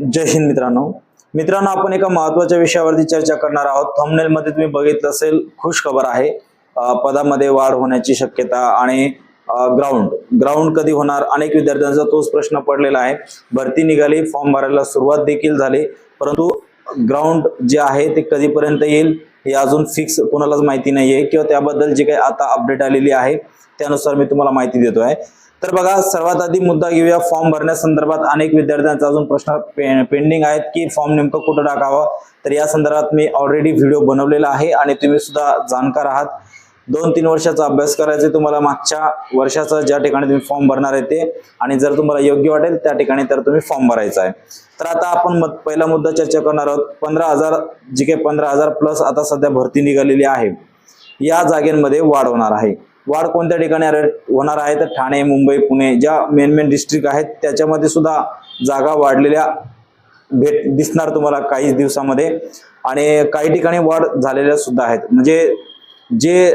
जय हिंद मित्रांनो. मित्रांनो आपण एका महत्त्वाच्या विषयावरती चर्चा करणार आहोत. थंबनेल मध्ये तुम्ही बघितलं असेल खुश खबर आहे पदामध्ये वाढ होण्याची शक्यता आणि ग्राउंड ग्राउंड कधी होणार? अनेक विद्यार्थ्यांचा तोच प्रश्न पडलेला आहे. भरती निघाली फॉर्म भरायला सुरुवात देखील झाली. परंतु ग्राउंड जे आहे ते कधीपर्यंत येईल हे अजून फिक्स कोणालाच माहिती नाहीये. किंवा त्याबद्दल जी काही आता अपडेट आलेली आहे त्यानुसार मी तुम्हाला माहिती देतो आहे तर बघा सर्वात आधी मुद्दा घेऊया फॉर्म भरण्यासंदर्भात अनेक विद्यार्थ्यांचा अजून प्रश्न पे, पेंडिंग आहेत की फॉर्म नेमकं कुठं टाकावं? तर या संदर्भात मी ऑलरेडी व्हिडिओ बनवलेला आहे आणि तुम्ही सुद्धा जाणकार आहात. दोन तीन वर्षाचा अभ्यास करायचा तुम्हाला मागच्या वर्षाचा ज्या ठिकाणी तुम्ही फॉर्म भरणार आहे ते. आणि जर तुम्हाला योग्य वाटेल त्या ठिकाणी तर तुम्ही फॉर्म भरायचा आहे. तर आता आपण मत- पहिला मुद्दा चर्चा करणार आहोत. पंधरा हजार जी काही पंधरा हजार प्लस आता सध्या भरती निघालेली आहे. या जागेमध्ये वाढ होणार आहे. वाढ कोणत्या ठिकाणी होणार आहे तर ठाणे मुंबई पुणे ज्या मेन मेन डिस्ट्रिक्ट आहेत त्याच्यामध्ये सुद्धा जागा वाढलेल्या भेट दिसणार तुम्हाला काही दिवसामध्ये. आणि काही ठिकाणी वाढ झालेल्या सुद्धा आहेत. म्हणजे जे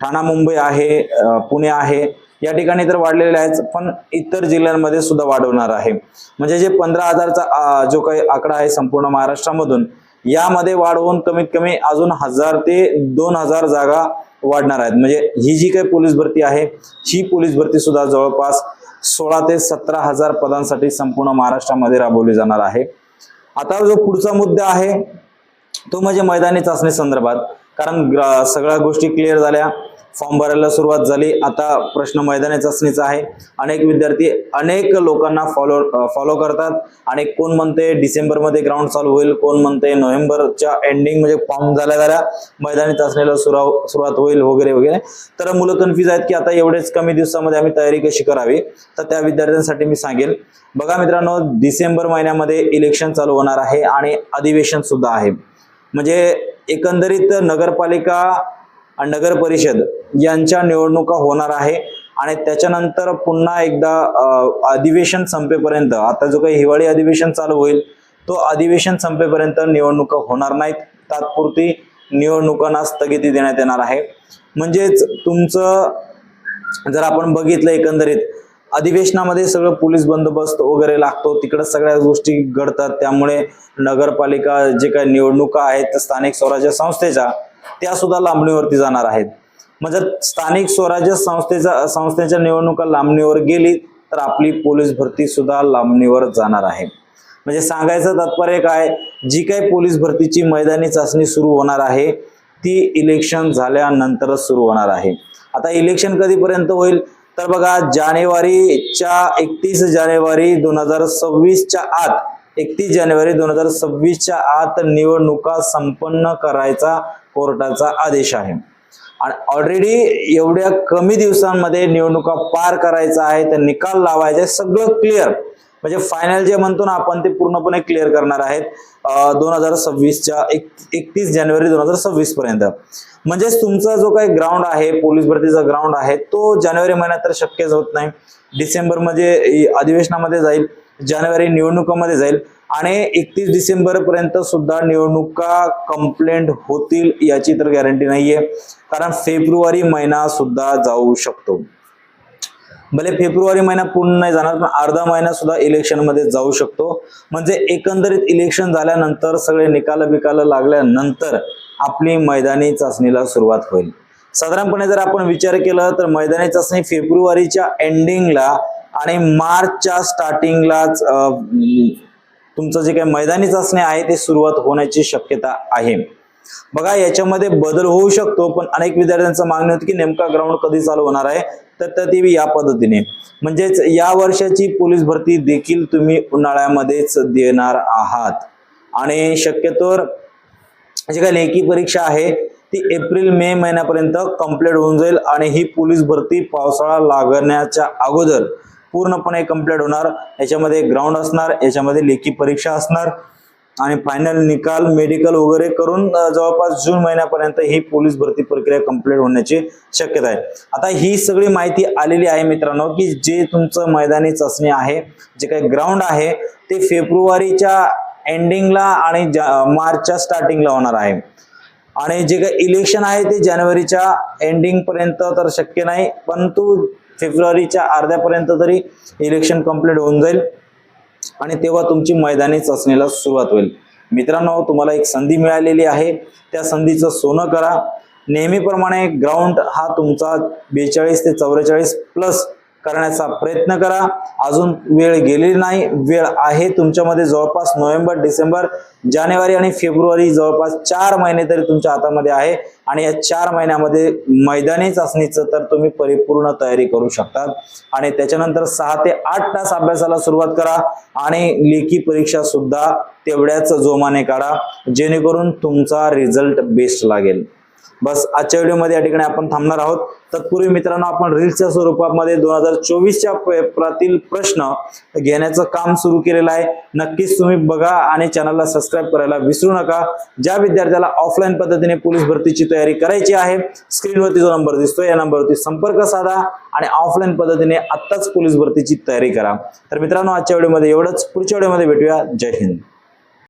ठाणा मुंबई आहे पुणे आहे या ठिकाणी तर वाढलेले आहेत पण इतर जिल्ह्यांमध्ये सुद्धा वाढवणार आहे. म्हणजे जे पंधरा हजारचा जो काही आकडा आहे संपूर्ण महाराष्ट्रामधून यामध्ये वाढ होऊन कमीत कमी अजून हजार ते दोन हजार जागा वाढणार आहेत. म्हणजे ही जी काही पोलीस भरती आहे ही पोलीस भरती सुद्धा जवळपास सोळा ते सतरा हजार पदांसाठी संपूर्ण महाराष्ट्रामध्ये राबवली जाणार आहे. आता जो पुढचा मुद्दा आहे तो म्हणजे मैदानी चाचणी संदर्भात. कारण सगळ्या गोष्टी क्लिअर झाल्या. फॉर्म भरायला सुरुवात झाली. आता प्रश्न मैदानी चाचणीचा आहे. अनेक विद्यार्थी अनेक लोकांना फॉलो फॉलो करतात. आणि कोण म्हणते डिसेंबरमध्ये ग्राउंड चालू होईल कोण म्हणते नोव्हेंबरच्या एंडिंग म्हणजे फॉर्म झाल्या झाल्या मैदानी चाचणीला सुराव सुरुवात होईल वगैरे वगैरे. तर मुलं कन्फ्युज आहेत की आता एवढेच कमी दिवसामध्ये आम्ही तयारी कशी करावी? तर त्या विद्यार्थ्यांसाठी मी सांगेल. बघा मित्रांनो डिसेंबर महिन्यामध्ये इलेक्शन चालू होणार आहे आणि अधिवेशन सुद्धा आहे. म्हणजे एकंदरीत नगरपालिका आणि नगर परिषद यांच्या निवडणुका होणार आहे. आणि त्याच्यानंतर पुन्हा एकदा अधिवेशन संपेपर्यंत आता जो काही हिवाळी अधिवेशन चालू होईल तो अधिवेशन संपेपर्यंत निवडणुका होणार नाहीत. तात्पुरती निवडणुकांना स्थगिती देण्यात येणार आहे. म्हणजेच तुमचं जर आपण बघितलं एकंदरीत अधिवेशनामध्ये सगळं पोलीस बंदोबस्त वगैरे लागतो. तिकडं सगळ्या गोष्टी घडतात. त्यामुळे नगरपालिका जे काही निवडणुका आहेत स्थानिक स्वराज्य संस्थेच्या त्या सुद्धा लांबणीवरती जाणार आहेत. मग जर स्थानिक स्वराज्य संस्थेचा संस्थेच्या निवडणुका लांबणीवर गेली तर आपली पोलीस भरती सुद्धा लांबणीवर जाणार आहे. म्हणजे सांगायचं तात्पर्य काय? जी काही पोलीस भरतीची मैदानी चाचणी सुरू होणार आहे ती इलेक्शन झाल्यानंतरच सुरू होणार आहे. आता इलेक्शन कधीपर्यंत होईल? तर बघा जानेवारीच्या एकतीस जानेवारी दोन हजार सव्वीसच्या आत एकतीस जानेवारी दोन हजार सव्वीसच्या आत निवडणुका संपन्न करायचा कोर्टाचा आदेश आहे. आणि ऑलरेडी एवढ्या कमी दिवसांमध्ये निवडणुका पार करायचा आहे तर निकाल लावायचा आहे सगळं क्लिअर म्हणजे फायनल जे म्हणतो ना आपण ते पूर्णपणे क्लिअर करणार आहेत. दोन हजार सव्वीसच्या एक एकतीस जानेवारी दोन हजार सव्वीस पर्यंत. म्हणजेच तुमचा जो काही ग्राउंड आहे पोलीस भरतीचा ग्राउंड आहे तो जानेवारी महिन्यात तर शक्यच होत नाही. डिसेंबर म्हणजे मध्ये अधिवेशनामध्ये जाईल जानेवारी निवडणुकामध्ये जाईल. आणि एकतीस डिसेंबर पर्यंत सुद्धा निवडणुका कंप्लेंट होतील याची तर गॅरंटी नाहीये. कारण फेब्रुवारी महिना सुद्धा जाऊ शकतो. भले फेब्रुवारी महिना पूर्ण नाही जाणार पण अर्धा महिना सुद्धा इलेक्शनमध्ये जाऊ शकतो. म्हणजे एकंदरीत इलेक्शन झाल्यानंतर सगळे निकाल बिकाल लागल्यानंतर आपली मैदानी चाचणीला सुरुवात होईल. साधारणपणे जर आपण विचार केला तर मैदानी चाचणी फेब्रुवारीच्या एंडिंगला आणि मार्चच्या स्टार्टिंगलाच तुमचं जे काही मैदानी चाचणी आहे ते सुरुवात होण्याची शक्यता आहे. बघा याच्यामध्ये बदल होऊ शकतो पण अनेक विद्यार्थ्यांचं मागणी होती की नेमका ग्राउंड कधी चालू होणार आहे? तर ती या पद्धतीने. म्हणजेच या वर्षाची पोलीस भरती देखील तुम्ही उन्हाळ्यामध्येच देणार आहात. आणि शक्यतोवर जी काही लेखी परीक्षा आहे ती एप्रिल मे महिन्यापर्यंत कंप्लीट होऊन जाईल आणि ही पोलीस भरती पावसाळा लागण्याच्या अगोदर पूर्णपणे कंप्लीट होणार. याच्यामध्ये ग्राउंड असणार याच्यामध्ये लेखी परीक्षा असणार. आणि फायनल निकाल मेडिकल वगैरे करून जवळपास जून महिन्यापर्यंत ही पोलीस भरती प्रक्रिया कंप्लीट होण्याची शक्यता आहे. आता ही सगळी माहिती आलेली आहे मित्रांनो की जे तुमचं मैदानी चाचणी आहे जे काही ग्राउंड आहे ते फेब्रुवारीच्या एंडिंगला आणि मार्चच्या स्टार्टिंगला होणार आहे. आणि जे काही इलेक्शन आहे ते जानेवारीच्या एंडिंग पर्यंत तर शक्य नाही परंतु फेब्रुवारीच्या अर्ध्यापर्यंत तरी इलेक्शन कंप्लीट होऊन जाईल. आणि तेव्हा तुमची मैदानी चाचणीला सुरुवात होईल. मित्रांनो तुम्हाला एक संधी मिळालेली आहे. त्या संधीचं सोनं करा. नेहमीप्रमाणे ग्राउंड हा तुमचा बेचाळीस ते चौवेचाळीस प्लस करण्याचा प्रयत्न करा. अजून वेळ गेलेली नाही. वेळ आहे तुमच्यामध्ये जवळपास नोव्हेंबर डिसेंबर जानेवारी आणि फेब्रुवारी जवळपास चार महिने तरी तुमच्या हातामध्ये आहे. आणि या चार महिन्यामध्ये मैदानी चाचणीचं तर तुम्ही परिपूर्ण तयारी करू शकता आणि त्याच्यानंतर सहा ते आठ तास अभ्यासाला सुरुवात करा. आणि लेखी परीक्षा सुद्धा तेवढ्याच जोमाने काढा. जेणेकरून तुमचा रिझल्ट बेस्ट लागेल. बस आजच्या व्हिडिओमध्ये या ठिकाणी आपण थांबणार आहोत. तत्पूर्वी मित्रांनो आपण रील्सच्या स्वरूपामध्ये दोन हजार चोवीसच्या पेपरातील प्रश्न घेण्याचं काम सुरू केलेलं आहे. नक्कीच तुम्ही बघा आणि चॅनलला सबस्क्राईब करायला विसरू नका. ज्या विद्यार्थ्याला ऑफलाईन पद्धतीने पोलीस भरतीची तयारी करायची आहे स्क्रीनवरती जो नंबर दिसतोय या नंबरवरती संपर्क साधा आणि ऑफलाईन पद्धतीने आत्ताच पोलीस भरतीची तयारी करा. तर मित्रांनो आजच्या व्हिडिओमध्ये एवढंच. पुढच्या व्हिडिओमध्ये भेटूया. जय हिंद.